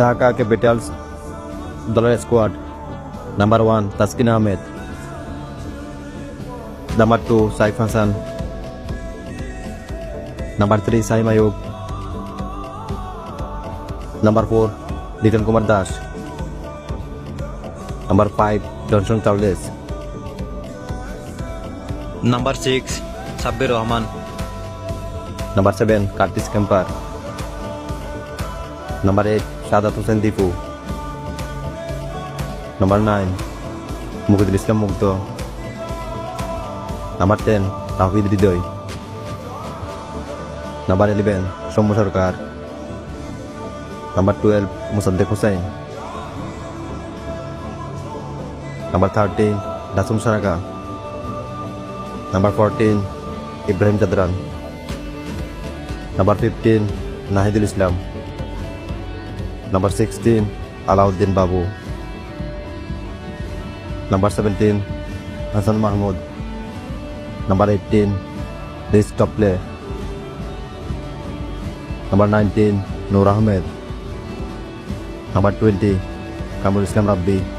Dhaka Capitals দলের squad number one Taskin Ahmed number two Saif Hasan number three Saim Ayub number four Liton Kumar Das number five Johnson Charles number six Sabbir Rahman number seven Curtis Campher number eight Sadat Hossain Dipu number nine Mukidul Islam Mugdho number ten Rafid Hridoy number eleven Soumya Sarkar number twelve Mosaddek Hossain number thirteen Dasun Shanaka number fourteen Ibrahim Zadran number fifteen Nahidul Islam Number 16, Alauddin Babu. Number 17, Hassan Mahmood. Number 18, Liz Tople. Number 19, Noor Ahmed. Number 20, Kamul Islam Rabbi.